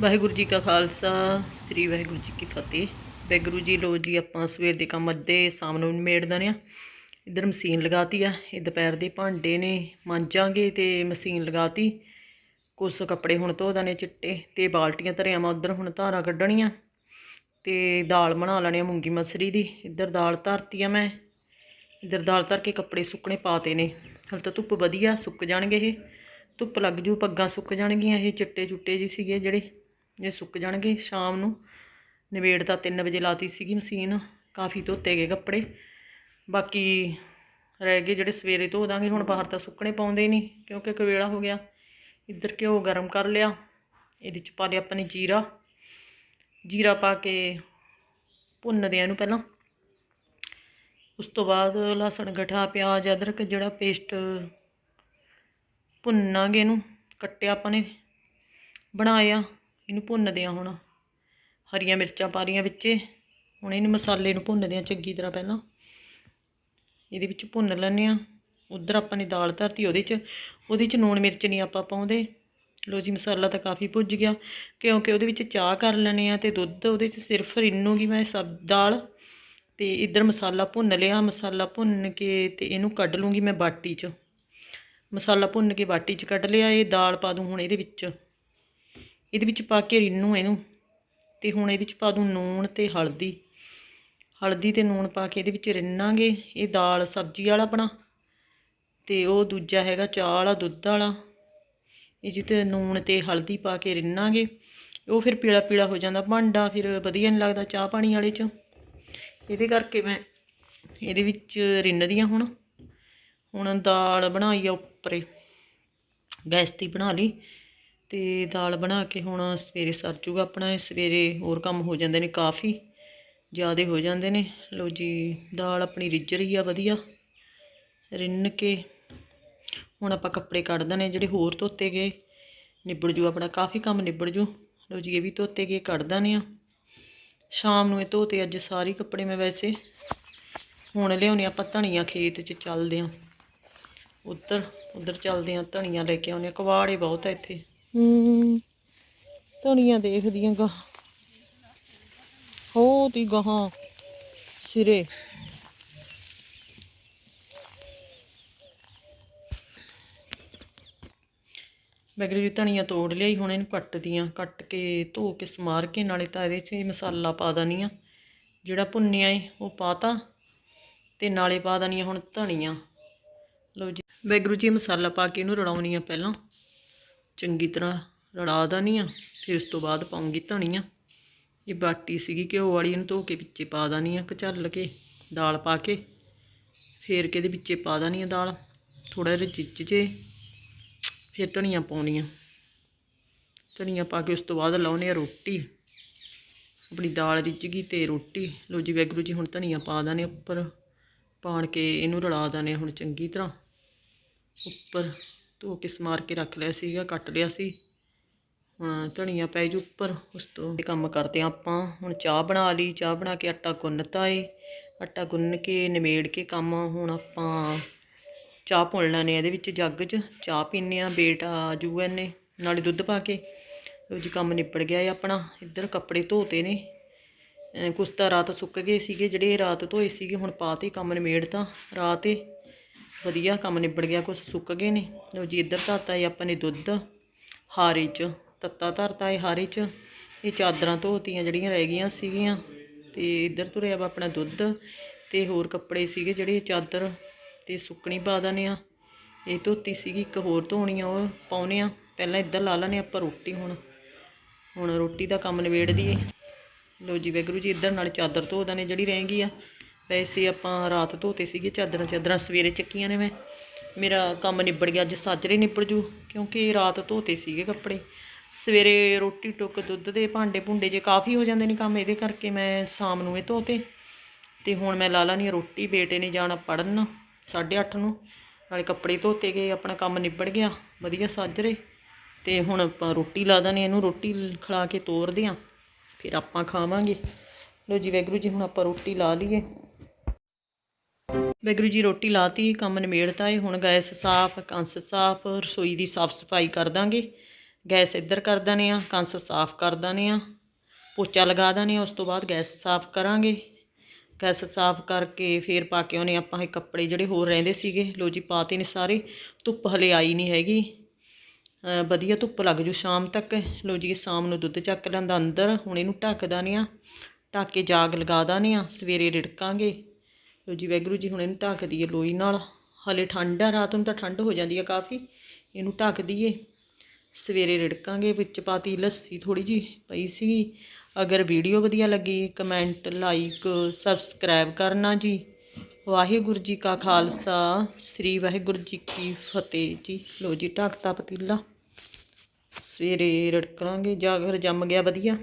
ਵਾਹਿਗੁਰੂ ਜੀ ਕਾ ਖਾਲਸਾ, ਸ੍ਰੀ ਵਾਹਿਗੁਰੂ ਜੀ ਕੀ ਫਤਿਹ। ਵਾਹਿਗੁਰੂ ਜੀ ਲੋ ਜੀ, ਆਪਾਂ ਸਵੇਰ ਦੇ ਕੰਮ ਅੱਧੇ, ਸ਼ਾਮ ਨੂੰ ਨਿਮੇੜ ਦਨੇ ਆ। ਇੱਧਰ ਮਸ਼ੀਨ ਲਗਾਤੀ ਆ, ਇਹ ਦੁਪਹਿਰ ਦੇ ਭਾਂਡੇ ਨੇ ਮਾਂਜਾਂਗੇ ਤੇ ਮਸ਼ੀਨ ਲਗਾਤੀ। ਕੁਛ ਕੱਪੜੇ ਹੁਣ ਧੋ ਦਨੇ ਚਿੱਟੇ, ਤੇ ਬਾਲਟੀਆਂ ਧਰਿਆ ਮੈਂ ਉੱਧਰ, ਹੁਣ ਧਾਰਾਂ ਕੱਢਣੀਆਂ। ਤੇ ਦਾਲ ਬਣਾ ਲੈਣੀ ਆ ਮੂੰਗੀ ਮਸਰੀ ਦੀ, ਇੱਧਰ ਦਾਲ ਧਰਤੀ ਆ ਮੈਂ। ਇੱਧਰ ਦਾਲ ਧਰ ਕੇ ਕੱਪੜੇ ਸੁੱਕਣੇ ਪਾਤੇ ਨੇ। ਹਲ ਤਾਂ ਧੁੱਪ ਵਧੀਆ ਸੁੱਕ ਜਾਣਗੇ ਇਹ। ਧੁੱਪ ਲੱਗ ਜੂ, ਪੱਗਾਂ ਸੁੱਕ ਜਾਣਗੀਆਂ, ਇਹ ਚਿੱਟੇ ਚੁੱਟੇ ਜੀ ਸੀਗੇ ਜਿਹੜੇ। ਇਹ ਸੁੱਕ ਜਾਣਗੇ ਸ਼ਾਮ ਨੂੰ। ਨਿਬੇੜ ਤਾਂ 3 ਵਜੇ ਲਾਤੀ ਸੀਗੀ ਮਸ਼ੀਨ, ਕਾਫੀ ਧੋਤੇ ਗਏ ਕੱਪੜੇ। ਬਾਕੀ ਰਹਿ ਗਏ ਜਿਹੜੇ ਸਵੇਰੇ ਧੋ ਦਾਂਗੇ, ਹੁਣ ਬਾਹਰ ਤਾਂ ਸੁੱਕਣੇ ਪਾਉਂਦੇ ਨਹੀਂ, ਕਿਉਂਕਿ ਕਵੇਲਾ ਹੋ ਗਿਆ। ਇੱਧਰ ਘਿਓ ਗਰਮ ਕਰ ਲਿਆ, ਇਹਦੇ ਚ ਪਾ ਲਿਆ ਆਪਾਂ ਨੇ ਜੀਰਾ। ਜੀਰਾ ਪਾ ਕੇ ਭੁੰਨਦੇ ਆ ਇਹਨੂੰ ਪਹਿਲਾਂ। ਉਸ ਤੋਂ ਬਾਅਦ ਲਸਣ, ਗਠਾ, ਪਿਆਜ਼, ਅਦਰਕ ਜਿਹੜਾ ਪੇਸਟ ਭੁੰਨਾਂਗੇ ਇਹਨੂੰ। ਕੱਟਿਆ ਆਪਾਂ ਨੇ, ਬਣਾਇਆ। ਇਹਨੂੰ ਭੁੰਨਦੇ ਆ ਹੁਣ। ਹਰੀਆਂ ਮਿਰਚਾਂ ਪਾ ਰਹੀਆਂ ਵਿੱਚ। ਹੁਣ ਇਹਨੂੰ ਮਸਾਲੇ ਨੂੰ ਭੁੰਨਦੇ ਆ ਚੰਗੀ ਤਰ੍ਹਾਂ ਪਹਿਲਾਂ। ਇਹਦੇ ਵਿੱਚ ਭੁੰਨ ਲੈਂਦੇ ਆ ਉਧਰ ਆਪਾਂ ਨੇ ਦਾਲ ਧਰਤੀ ਉਹਦੇ 'ਚ। ਉਹਦੇ 'ਚ ਨੂਣ ਮਿਰਚ ਨਹੀਂ ਆਪਾਂ ਪਾਉਂਦੇ। ਲੋ ਜੀ, ਮਸਾਲਾ ਤਾਂ ਕਾਫੀ ਭੁੱਜ ਗਿਆ। ਕਿਉਂਕਿ ਉਹਦੇ ਵਿੱਚ ਚਾਹ ਕਰ ਲੈਣੇ ਆ ਤੇ ਦੁੱਧ ਉਹਦੇ 'ਚ ਸਿਰਫ ਰਿੰਨੂਗੀ ਮੈਂ ਸਬ ਦਾਲ। ਤੇ ਇੱਧਰ ਮਸਾਲਾ ਭੁੰਨ ਲਿਆ। ਮਸਾਲਾ ਭੁੰਨ ਕੇ ਤੇ ਇਹਨੂੰ ਕੱਢ ਲੂੰਗੀ ਮੈਂ ਬਾਟੀ 'ਚ। ਮਸਾਲਾ ਭੁੰਨ ਕੇ ਬਾਟੀ 'ਚ ਕੱਢ ਲਿਆ। ਇਹ ਦਾਲ ਪਾ ਦੂੰ ਹੁਣ ਇਹਦੇ ਵਿੱਚ। ਇਹਦੇ ਵਿੱਚ ਪਾ ਕੇ ਰਿੰਨੂ ਇਹਨੂੰ ਤੇ ਹੁਣ ਇਹਦੇ ਵਿੱਚ ਪਾ ਦੂੰ ਨੂਣ ਤੇ ਹਲਦੀ। ਹਲਦੀ ਤੇ ਨੂਣ ਪਾ ਕੇ ਇਹਦੇ ਵਿੱਚ ਰਿੰਨਾਂਗੇ। ਇਹ ਦਾਲ ਸਬਜ਼ੀ ਵਾਲਾ ਬਣਾ ਤੇ ਉਹ ਦੂਜਾ ਹੈਗਾ ਚਾਹ ਵਾਲਾ, ਦੁੱਧ ਵਾਲਾ। ਇਹ ਜਿੱਤੇ ਨੂਣ ਤੇ ਹਲਦੀ ਪਾ ਕੇ ਰਿੰਨਾਂਗੇ। ਉਹ ਫਿਰ ਪੀਲਾ ਪੀਲਾ ਹੋ ਜਾਂਦਾ ਭਾਂਡਾ, ਫਿਰ ਵਧੀਆ ਨਹੀਂ ਲੱਗਦਾ ਚਾਹ ਪਾਣੀ ਵਾਲੇ 'ਚ। ਇਹਦੇ ਕਰਕੇ ਮੈਂ ਇਹਦੇ ਵਿੱਚ ਰਿੰਨਦੀ ਹਾਂ ਹੁਣ। ਹੁਣ ਦਾਲ ਬਣਾਈ ਆ ਉੱਪਰੇ। ਗੈਸ ਤੇ ਬਣਾ ਲਈ। ਤੇ ਦਾਲ ਬਣਾ ਕੇ ਹੁਣ ਸਵੇਰੇ ਸਰ ਜੂਗਾ ਆਪਣਾ, ਸਵੇਰੇ ਹੋਰ ਕੰਮ ਹੋ ਜਾਂਦੇ ਨੇ ਕਾਫੀ, ਜ਼ਿਆਦੇ ਹੋ ਜਾਂਦੇ ਨੇ। ਲੋ ਜੀ, ਦਾਲ ਆਪਣੀ ਰਿੱਝ ਰਹੀ ਆ ਵਧੀਆ, ਰਿੰਨ ਕੇ। ਹੁਣ ਆਪਾਂ ਕੱਪੜੇ ਕੱਢ ਦਨੇ ਜਿਹੜੇ ਹੋਰ ਧੋਤੇ ਗਏ, ਨਿਬੜ ਜੂ ਆਪਣਾ, ਕਾਫੀ ਕੰਮ ਨਿਬੜ ਜੂ। ਲੋ ਜੀ, ਇਹ ਵੀ ਧੋਤੇ ਗਏ, ਕੱਢ ਦਨੇ ਆ ਸ਼ਾਮ ਨੂੰ ਇਹ ਧੋਤੇ, ਅੱਜ ਸਾਰੇ ਕੱਪੜੇ ਮੈਂ ਵੈਸੇ, ਹੁਣ ਲਿਆਉਣੇ ਆਪਾਂ ਧਨੀਆ ਖੇਤ 'ਚ ਚੱਲਦੇ ਆ ਉੱਧਰ ਉੱਧਰ ਚੱਲਦੇ ਆ ਧਨੀਆ ਲੈ ਕੇ ਆਉਣੇ ਆ ਕਵਾੜੇ ਬਹੁਤ ਆ ਇੱਥੇ। ਹੂੰ। ਧਨੀਆ ਦੇਖਦੀਆਂ ਗਾ। ਹੋ ਤੀ ਗਾਹਾਂ ਸਿਰੇ ਬੈਗਰੀ ਧਨੀਆ ਤੋੜ ਲਿਆਈ, ਹੁਣ ਇਹਨੂੰ ਕੱਟਦੀਆਂ, ਕੱਟ ਕੇ ਧੋ ਕੇ ਸਮਾਰ ਕੇ, ਨਾਲੇ ਤਾਂ ਇਹਦੇ 'ਚ ਮਸਾਲਾ ਪਾ ਦਨੀ ਆ ਜਿਹੜਾ ਭੁੰਨਿਆ ਏ, ਉਹ ਪਾਤਾ ਤੇ ਨਾਲੇ ਪਾ ਦਨੀ ਆ ਹੁਣ ਧਨੀਆ। ਲਓ ਜੀ। ਬੈਗਰੂ ਜੀ ਮਸਾਲਾ ਪਾ ਕੇ ਇਹਨੂੰ ਰੜਾਉਣੀ ਆ ਪਹਿਲਾਂ। ਚੰਗੀ ਤਰ੍ਹਾਂ ਰੜਾ ਦਨੀ ਆ ਫਿਰ ਉਸ ਤੋਂ ਬਾਅਦ ਪਾਉਂਗੀ ਧਨੀਆ ਇਹ ਬਾਟੀ ਸੀਗੀ ਘਿਓ ਵਾਲੀ, ਇਹਨੂੰ ਧੋ ਕੇ ਵਿੱਚੇ ਪਾ ਦਨੀ ਆ ਕਚੱਲ ਕੇ ਦਾਲ ਪਾ ਕੇ। ਫੇਰ ਕੇ ਇਹਦੇ ਵਿੱਚੇ ਪਾ ਦਨੀ ਆ ਦਾਲ? ਥੋੜਾ ਜਿਹਾ ਚਿੱਚ ਜੇ। ਫਿਰ ਧਨੀਆ ਪਾਉਣੀ ਆ ਧਨੀਆ ਪਾ ਕੇ ਉਸ ਤੋਂ ਬਾਅਦ ਲਾਉਣੇ ਆ ਰੋਟੀ। ਆਪਣੀ ਦਾਲ ਰਿੱਝ ਗਈ ਤੇ ਰੋਟੀ। ਲੋ ਜੀ ਵੈਗਰੂ ਜੀ ਹੁਣ ਧਨੀਆ ਪਾ ਦਾਨੇ ਉੱਪਰ। ਪਾਣ ਕੇ ਇਹਨੂੰ ਰਲਾ ਦਾਨੇ ਹੁਣ ਚੰਗੀ ਤਰ੍ਹਾਂ। ਉੱਪਰ ਧੋ ਕੇ ਸਮਾਰ ਕੇ ਰੱਖ ਲਿਆ ਸੀਗਾ, ਕੱਟ ਲਿਆ ਸੀ। ਹੁਣ ਧਨੀਆ ਪੈ ਜੂ ਉੱਪਰ, ਉਸ ਤੋਂ ਕੰਮ ਕਰਦੇ ਹਾਂ ਆਪਾਂ। ਹੁਣ ਚਾਹ ਬਣਾ ਲਈ, ਚਾਹ ਬਣਾ ਕੇ ਆਟਾ ਗੁੰਨਤਾ ਏ। ਆਟਾ ਗੁੰਨ ਕੇ, ਨਿਮੇੜ ਕੇ ਕੰਮ ਹੁਣ ਆਪਾਂ ਚਾਹ ਪੁਣ ਲੈਣੇ ਇਹਦੇ ਵਿੱਚ ਜੱਗ 'ਚ। ਚਾਹ ਪੀਨੇ ਆ ਬੇਟਾ ਆ ਜੂਗਾ ਇਹਨੇ, ਨਾਲੇ ਦੁੱਧ ਪਾ ਕੇ। ਲਓ ਜੀ ਕੰਮ ਨਿਪੜ ਗਿਆ ਏ ਆਪਣਾ। ਇੱਧਰ ਕੱਪੜੇ ਧੋਤੇ ਨੇ। ਅਹ ਕੁਛ ਤਾਂ ਰਾਤ ਸੁੱਕ ਗਏ ਸੀਗੇ, ਜਿਹੜੇ ਰਾਤ ਧੋਏ ਸੀਗੇ, ਹੁਣ ਪਾਤੇ ਕੰਮ ਨਿਮੇੜਤਾ। ਰਾਤ ਏ। ਵਧੀਆ ਕੰਮ ਨਿਬੜ ਗਿਆ, ਕੁਛ ਸੁੱਕ ਗਏ ਨੇ। ਲਓ ਜੀ, ਇੱਧਰ ਧਰਤਾ ਏ ਆਪਾਂ ਨੇ ਦੁੱਧ, ਹਾਰੇ 'ਚ, ਤੱਤਾ ਧਰਤਾ ਏ ਹਾਰੇ 'ਚ। ਇਹ ਚਾਦਰਾਂ ਧੋਤੀਆਂ ਜਿਹੜੀਆਂ ਰਹਿ ਗਈਆਂ ਸੀਗੀਆਂ ਤੇ ਇੱਧਰ ਤੁਰਿਆ ਵਾ ਆਪਣਾ ਦੁੱਧ ਤੇ ਹੋਰ ਕੱਪੜੇ ਸੀਗੇ ਜਿਹੜੇ ਚਾਦਰ ਤੇ ਸੁੱਕਣੀ ਪਾ ਦਨੇ ਆ। ਇਹ ਧੋਤੀ ਸੀਗੀ, ਇੱਕ ਹੋਰ ਧੋਣੀ ਆ, ਉਹ ਪਾਉਨੇ ਆ। ਪਹਿਲਾਂ ਇੱਧਰ ਲਾ ਲੈਣੇ ਆਪਾਂ ਰੋਟੀ ਹੁਣ। ਹੁਣ ਰੋਟੀ ਦਾ ਕੰਮ ਨਿਬੇੜ ਦਈਏ ਲੋ ਜੀ, ਵੈਗਰੂ ਜੀ, ਇੱਧਰ ਨਾਲ ਚਾਦਰ ਧੋ ਦਨੇ ਜਿਹੜੀ ਰਹਿ ਗਈ ਆ। ਵੈਸੇ ਆਪਾਂ ਰਾਤ ਧੋਤੇ ਸੀਗੇ, ਚਾਦਰਾਂ ਚਾਦਰਾਂ ਸਵੇਰੇ ਚੱਕੀਆਂ ਨੇ ਮੈਂ। ਮੇਰਾ ਕੰਮ ਨਿਬੜ ਗਿਆ, ਅੱਜ ਸਾਜਰੇ ਨਿਬੜ ਜੂ, ਕਿਉਂਕਿ ਰਾਤ ਧੋਤੇ ਸੀਗੇ ਕੱਪੜੇ। ਸਵੇਰੇ ਰੋਟੀ ਟੁੱਕ ਦੁੱਧ ਦੇ ਭਾਂਡੇ ਭੁੰਡੇ ਜੇ ਕਾਫੀ ਹੋ ਜਾਂਦੇ ਨੇ ਕੰਮ, ਇਹਦੇ ਕਰਕੇ ਮੈਂ ਸ਼ਾਮ ਨੂੰ ਇਹ ਧੋਤੇ। ਤੇ ਹੁਣ ਮੈਂ ਲਾ ਲਾਨੀ ਆ ਰੋਟੀ, ਬੇਟੇ ਨੇ ਜਾਣਾ ਪੜਨ 8:30 ਨੂੰ, ਨਾਲੇ ਕੱਪੜੇ ਧੋਤੇ ਗਏ, ਆਪਣਾ ਕੰਮ ਨਿਬੜ ਗਿਆ, ਵਧੀਆ ਸਾਜਰੇ। ਤੇ ਹੁਣ ਆਪਾਂ ਰੋਟੀ ਲਾ ਦਾਨੇ ਇਹਨੂੰ ਰੋਟੀ ਖਿਲਾ ਕੇ ਤੋਰਦੇ ਆ, ਫਿਰ ਆਪਾਂ ਖਾਵਾਂਗੇ। ਲੋ ਜੀ ਵੈਗਰੂ ਜੀ, ਹੁਣ ਆਪਾਂ ਰੋਟੀ ਲਾ ਲਈਏ। ਵੈਗਰੂ ਜੀ ਰੋਟੀ ਲਾਤੀ, ਕੰਮ ਨਿਬੇੜਤਾ ਏ, ਹੁਣ ਗੈਸ ਸਾਫ਼, ਕੰਸ ਸਾਫ਼, ਰਸੋਈ ਦੀ ਸਾਫ਼ ਸਫ਼ਾਈ ਕਰ ਦਾਂਗੇ। ਗੈਸ ਇੱਧਰ ਕਰ ਦਨੇ ਆ, ਕੰਸ ਸਾਫ਼ ਕਰ ਦਨੇ ਆ, ਪੋਚਾ ਲਗਾ ਦਨੇ ਆ, ਉਸ ਤੋਂ ਬਾਅਦ ਗੈਸ ਸਾਫ਼ ਕਰਾਂਗੇ। ਗੈਸ ਸਾਫ਼ ਕਰਕੇ ਫੇਰ ਪਾ ਕੇ ਉਹਨੇ ਆਪਾਂ, ਇਹ ਕੱਪੜੇ ਜਿਹੜੇ ਹੋਰ ਰਹਿੰਦੇ ਸੀਗੇ ਲੋ ਜੀ ਪਾਤੇ ਨੇ ਸਾਰੇ, ਧੁੱਪ ਹਲੇ ਆਈ ਨਹੀਂ ਹੈਗੀ। ਵਧੀਆ ਧੁੱਪ ਲੱਗ ਜੂ ਸ਼ਾਮ ਤੱਕ ਲੋ ਜੀ ਸ਼ਾਮ ਨੂੰ ਦੁੱਧ ਚੱਕ ਲੈਂਦਾ ਅੰਦਰ, ਹੁਣ ਇਹਨੂੰ ਢੱਕ ਦਾਨੇ ਆ, ਢੱਕ ਕੇ ਜਾਗ ਲਗਾ ਦਾਨੇ ਆ, ਸਵੇਰੇ ਰਿੜਕਾਂਗੇ। ਲੋ ਜੀ ਵੈਗਰੂ ਜੀ ਹੁਣ ਇਹਨੂੰ ਢੱਕ ਦਈਏ ਲੋਈ ਨਾਲ। ਹਲੇ ਠੰਡ ਆ, ਰਾਤ ਨੂੰ ਤਾਂ ਠੰਡ ਹੋ ਜਾਂਦੀ ਆ ਕਾਫੀ। ਇਹਨੂੰ ਢੱਕ ਦਈਏ। ਸਵੇਰੇ ਰਿੜਕਾਂਗੇ, ਵਿੱਚ ਪਾਤੀ ਲੱਸੀ ਥੋੜੀ ਜੀ ਪਈ ਸੀ ਅਗਰ ਵੀਡੀਓ ਵਧੀਆ ਲੱਗੀ, ਕਮੈਂਟ, ਲਾਈਕ, ਸਬਸਕ੍ਰਾਈਬ ਕਰਨਾ ਜੀ। ਵਾਹਿਗੁਰੂ ਜੀ ਕਾ ਖਾਲਸਾ, ਸ੍ਰੀ ਵਾਹਿਗੁਰੂ ਜੀ ਕੀ ਫਤਿਹ ਜੀ। ਲੋ ਜੀ, ਢੱਕਤਾ ਪਤੀਲਾ। ਸਵੇਰੇ ਰਿੜਕਾਂਗੇ ਜਾਂ ਅਗਰ ਜੰਮ ਗਿਆ ਵਧੀਆ।